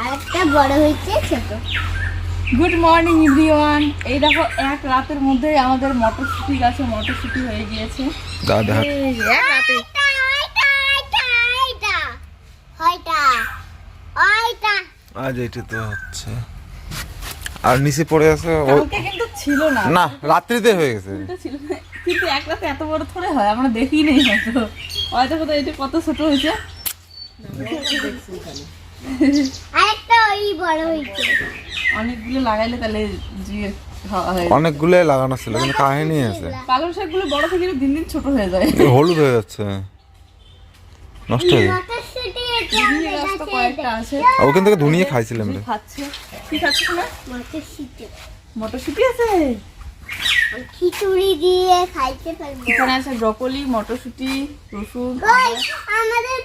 আর একটা বড় হয়েছে ছোট। গুড মর্নিং এভরিওয়ান এই দেখো এক রাতের মধ্যে আমাদের মটরশুটি গাছে মটরশুটি হয়ে গিয়েছে। দাদা এই এক রাতে। আজ এইটা তো হচ্ছে। আর নিচে পড়ে আছে ও কালকে কিন্তু ছিল না। না রাত্রিতে হয়ে গেছে। এটা ছিল না। কিন্তু এক রাতে এত বড় থরে হয় আমরা দেখি নেই হয়তো হয়তো এটা কত ছোট হয়েছে? আরেকটা ওই বড় হয়েছে। অনেকগুলো লাগাইলে তাহলে জুয়ে অনেকগুলো লাগানো ছিল কিন্তু কাহিনী আছে। পালং শাকগুলো বড় থেকে দিন দিন ছোট হয়ে যায়। হলুদ হয়ে যাচ্ছে। নষ্ট হয়ে ওখান থেকে ধুনিয়ে খাইছিলাম রে খাচ্ছে। কি খাচ্ছিস না মটরশুটি। আছে? খিচুড়ি দিয়ে খাইতে পারব। এখানে আছে ব্রকলি মটরশুটি রসুন আমাদের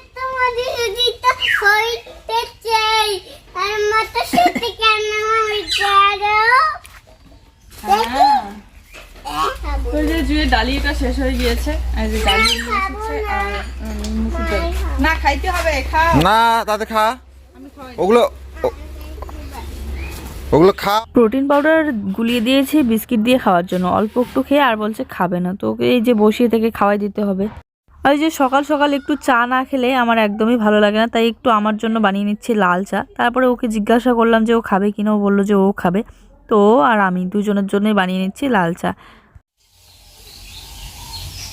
হ্যাঁ। ডালিটা শেষ হয়ে গিয়েছে। না খাইতে হবে খাও। না তাতে খা। ওগুলো ওগুলো খা। প্রোটিন পাউডার গুলিয়ে দিয়েছি বিস্কিট দিয়ে খাওয়ার জন্য। অল্প একটু খেয়ে আর বলছে খাবে না। তো ওকে এই যে বসিয়ে থেকে খাওয়াই দিতে হবে। এই যে সকাল সকাল একটু চা না খেলে আমার একদমই ভালো লাগে না তাই একটু আমার জন্য বানিয়ে নিচ্ছি লাল চা। তারপরে ওকে জিজ্ঞাসা করলাম যে ও খাবে কিনা ও বলল যে ও খাবে। তো আর আমি দুজনের জন্যই বানিয়ে নিচ্ছি লাল চা।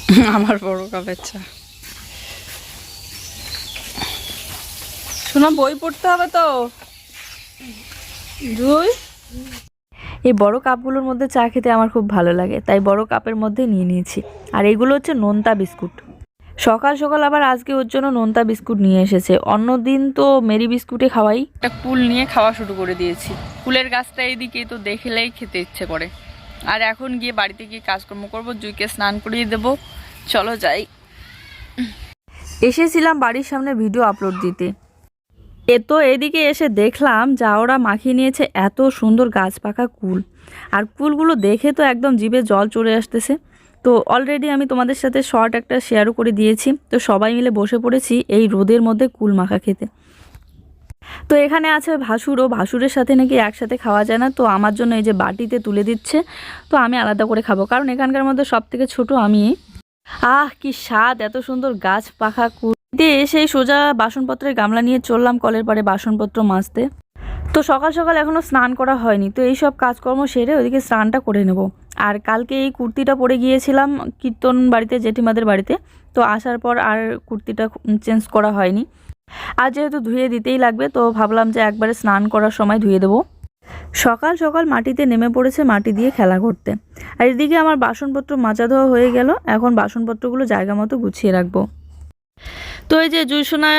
আমার বড় কাপের চা। শোনা বই পড়তে হবে তো? দুই এই বড় কাপগুলোর মধ্যে চা খেতে আমার খুব ভালো লাগে তাই বড় কাপের মধ্যে নিয়ে নিয়েছি। আর এগুলো হচ্ছে নোনতা বিস্কুট। সকাল সকাল আবার আজকে ওর জন্য নোনতা বিস্কুট নিয়ে এসেছে। অন্য দিন তো মেরি বিস্কুটে খাওয়াই। একটা কুল নিয়ে খাওয়া শুরু করে দিয়েছি। কুলের গাছটা এইদিকে তো দেখলেই খেতে ইচ্ছে করে। আর এখন গিয়ে বাড়িতে গিয়ে কাজকর্ম করব জুইকে স্নান করিয়ে দেবো। চলো যাই। এসেছিলাম বাড়ির সামনে ভিডিও আপলোড দিতে। এ তো এদিকে এসে দেখলাম যা ওরা মাখিয়ে নিয়েছে এত সুন্দর গাছ পাকা কুল। আর কুলগুলো দেখে তো একদম জিভে জল চলে আসতেছে। তো অলরেডি আমি তোমাদের সাথে শর্ট একটা শেয়ারও করে দিয়েছি। তো সবাই মিলে বসে পড়েছি এই রোদের মধ্যে কুল মাখা খেতে। তো এখানে আছে ভাসুর ও ভাসুরের সাথে নাকি একসাথে খাওয়া যায় না, তো আমার জন্য এই যে বাটিতে তুলে দিচ্ছে। তো আমি আলাদা করে খাব, কারণ এখানকার মধ্যে সব থেকে ছোটো আমি। আহ, কি স্বাদ, এত সুন্দর গাছ পাখা দিয়ে এসে সোজা বাসনপত্রের গামলা নিয়ে চললাম কলের পাড়ে বাসনপত্র মাজতে। তো সকাল সকাল এখনও স্নান করা হয়নি, তো এই সব কাজকর্ম সেরে ওইদিকে স্নানটা করে নেব। আর কালকে এই কুর্তিটা পরে গিয়েছিলাম কীর্তন বাড়িতে, জেঠিমাদের বাড়িতে। তো আসার পর আর কুর্তিটা চেঞ্জ করা হয়নি। আর যেহেতু ধুয়ে দিতেই লাগবে, তো ভাবলাম যে একবারে স্নান করার সময় ধুয়ে দেবো। সকাল সকাল মাটিতে নেমে পড়েছে মাটি দিয়ে খেলা করতে। আর এদিকে আমার বাসনপত্র মাজা ধোয়া হয়ে গেল, এখন বাসনপত্রগুলো জায়গা মতো গুছিয়ে রাখব। তো এই যে জুইসোনা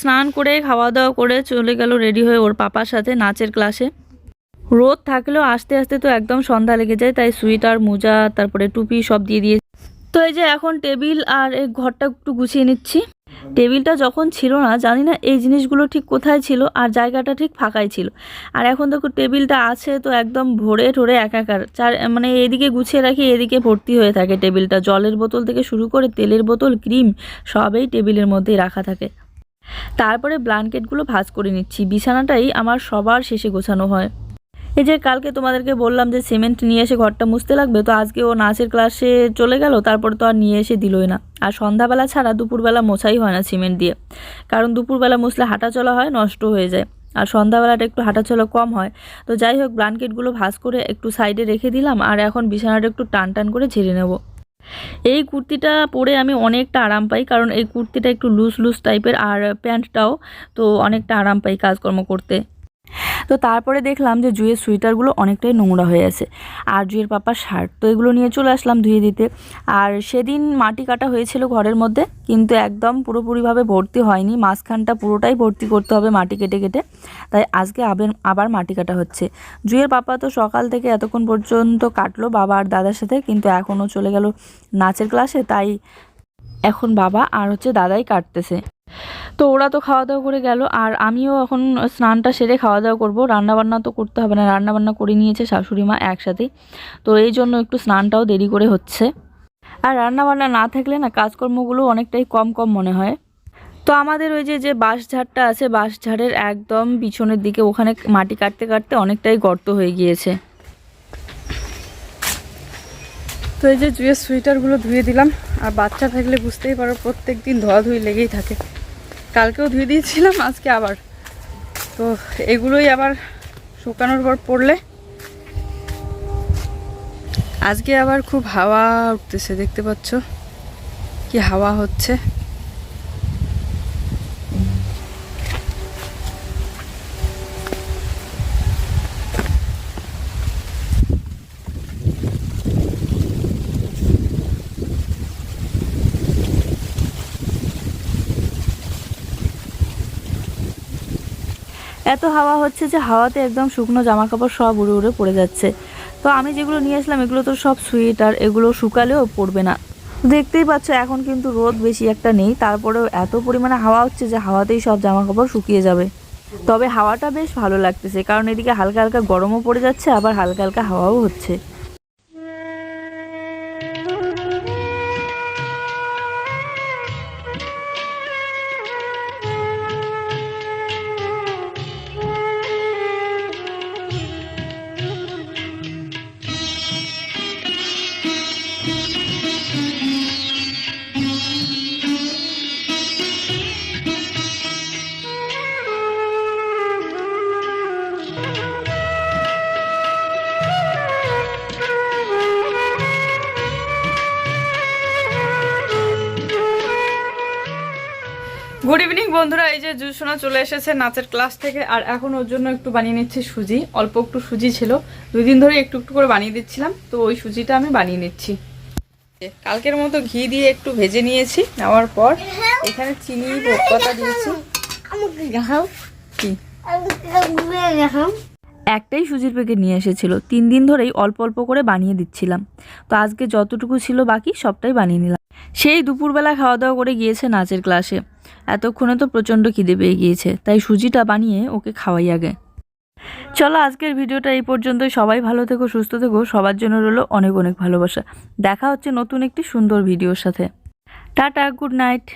স্নান করে, খাওয়া দাওয়া করে চলে গেল, রেডি হয়ে ওর পাপার সাথে নাচের ক্লাসে। রোদ থাকলেও আস্তে আস্তে তো একদম সন্ধ্যা লেগে যায়, তাই সুইটার মোজা, তারপরে টুপি সব দিয়ে দিয়ে তো এই যে এখন টেবিল আর এই ঘরটা একটু গুছিয়ে নিচ্ছি। টেবিলটা যখন ছিল না, জানি না এই জিনিসগুলো ঠিক কোথায় ছিল আর জায়গাটা ঠিক ফাঁকাই ছিল। আর এখন দেখো টেবিলটা আছে তো একদম ভরে ঠরে একাকার। চার মানে এদিকে গুছিয়ে রাখি, এদিকে ভর্তি হয়ে থাকে টেবিলটা। জলের বোতল থেকে শুরু করে তেলের বোতল, ক্রিম, সবই টেবিলের মধ্যেই রাখা থাকে। তারপরে ব্ল্যাঙ্কেটগুলো ভাঁজ করে নিচ্ছি। বিছানাটাই আমার সবার শেষে গোছানো হয়। এই যে কালকে তোমাদেরকে বললাম যে সিমেন্ট নিয়ে এসে ঘরটা মুছতে লাগবে, তো আজকে ও নাচের ক্লাসে চলে গেল, তারপরে তো আর নিয়ে এসে দিলই না। আর সন্ধ্যাবেলা ছাড়া দুপুরবেলা মোছাই হয় না সিমেন্ট দিয়ে, কারণ দুপুরবেলা মুছলে হাঁটা চলা হয়, নষ্ট হয়ে যায়। আর সন্ধ্যাবেলাটা একটু হাঁটাচলা কম হয়, তো যাই হোক ব্ল্যাঙ্কেটগুলো ভাঁজ করে একটু সাইডে রেখে দিলাম, আর এখন বিছানাটা একটু টান টান করে ঝেড়ে নেব। এই কুর্তিটা পরে আমি অনেকটা আরাম পাই, কারণ এই কুর্তিটা একটু লুজ লুজ টাইপের, আর প্যান্টটাও তো অনেকটা আরাম পাই কাজকর্ম করতে। তো তারপরে দেখলাম যে জুয়ের সুইটারগুলো অনেকটাই নোংরা হয়ে আছে। আর জুয়ের পাপার শার্ট তো এগুলো নিয়ে চলে আসলাম ধুয়ে দিতে। আর সেদিন মাটি কাটা হয়েছিল ঘরের মধ্যে, কিন্তু একদম পুরোপুরিভাবে ভর্তি হয়নি। মাঝখানটা পুরোটাই ভর্তি করতে হবে মাটি কেটে কেটে। তাই আজকে আবার আবার মাটি কাটা হচ্ছে। জুয়ের পাপা তো সকাল থেকে এতক্ষণ পর্যন্ত কাটলো বাবা আর দাদার সাথে, কিন্তু এখনও চলে গেল নাচের ক্লাসে। তাই এখন বাবা আর হচ্ছে দাদাই কাটতেছে। তো ওরা তো খাওয়া দাওয়া করে গেল। আর আমিও এখন স্নানটা সেরে খাওয়া দাওয়া করব। রান্নাবান্না তো করতে হবে না, রান্নাবান্না করে নিয়েছে শাশুড়ি মা একসাথেই তো এই জন্য একটু স্নানটাও দেরি করে হচ্ছে। আর রান্নাবান্না না থাকলে না কাজকর্মগুলো অনেকটাই কম কম মনে হয়। তো আমাদের ওই যে যে বাঁশঝাড়টা আছে বাঁশঝাড়ের একদম পিছনের দিকে, ওখানে মাটি কাটতে কাটতে অনেকটাই গর্ত হয়ে গিয়েছে। তো এই যে, জুয়ের সোয়েটারগুলো ধুয়ে দিলাম। আর বাচ্চা থাকলে বুঝতেই পারো প্রত্যেক দিন ধোয়াধুয়ি লেগেই থাকে। কালকেও ধুয়ে দিয়েছিলাম, আজকে আবার। তো এগুলোই আবার শুকানোর পর পড়লে। আজকে আবার খুব হাওয়া উঠতেছে, দেখতে পাচ্ছ? কি হাওয়া হচ্ছে। এত হাওয়া হচ্ছে যে হাওয়াতে একদম শুকনো জামা কাপড় সব উড়ে উড়ে পড়ে যাচ্ছে। তো আমি যেগুলো নিয়ে আসলাম, এগুলো তো সব সোয়েটার এগুলো শুকালেও পড়বে না। দেখতেই পাচ্ছ, এখন কিন্তু রোদ বেশি একটা নেই, তারপরেও এত পরিমাণে হাওয়া হচ্ছে যে হাওয়াতেই সব জামা কাপড় শুকিয়ে যাবে। তবে হাওয়াটা বেশ ভালো লাগতেছে, কারণ এদিকে হালকা হালকা গরমও পড়ে যাচ্ছে, আবার হালকা হালকা হাওয়াও হচ্ছে। গুড ইভিনিং বন্ধুরা। এই যে জুসোনা চলে এসেছে নাচের ক্লাস থেকে আর এখন ওর জন্য একটু বানিয়ে নিচ্ছি সুজি। অল্প একটু সুজি ছিল। দুই দিন ধরে একটু একটু করে বানিয়ে দিচ্ছিলাম তো ওই সুজিটা আমি বানিয়ে নিচ্ছি। কালকের মতো ঘি দিয়ে একটু ভেজে নিয়েছি নেওয়ার পর এখানে চিনি পাতা দিয়েছি। কি? একটাই সুজির প্যাকেট নিয়ে এসেছিল। তিন দিন ধরেই অল্প অল্প করে বানিয়ে দিচ্ছিলাম। তো আজকে যতটুকু ছিল বাকি সবটাই বানিয়ে নিলাম। সেই দুপুরবেলা খাওয়া দাওয়া করে গিয়েছে নাচের ক্লাসে। এতক্ষণে তো প্রচণ্ড খিদে পেয়ে গিয়েছে, তাই সুজিটা বানিয়ে ওকে খাওয়াই আগে। চলো আজকের ভিডিওটা এই পর্যন্তই। সবাই ভালো থেকো, সুস্থ থেকো। সবার জন্য রইল অনেক অনেক ভালোবাসা। দেখা হচ্ছে নতুন একটি সুন্দর ভিডিওর সাথে। Tata, good night.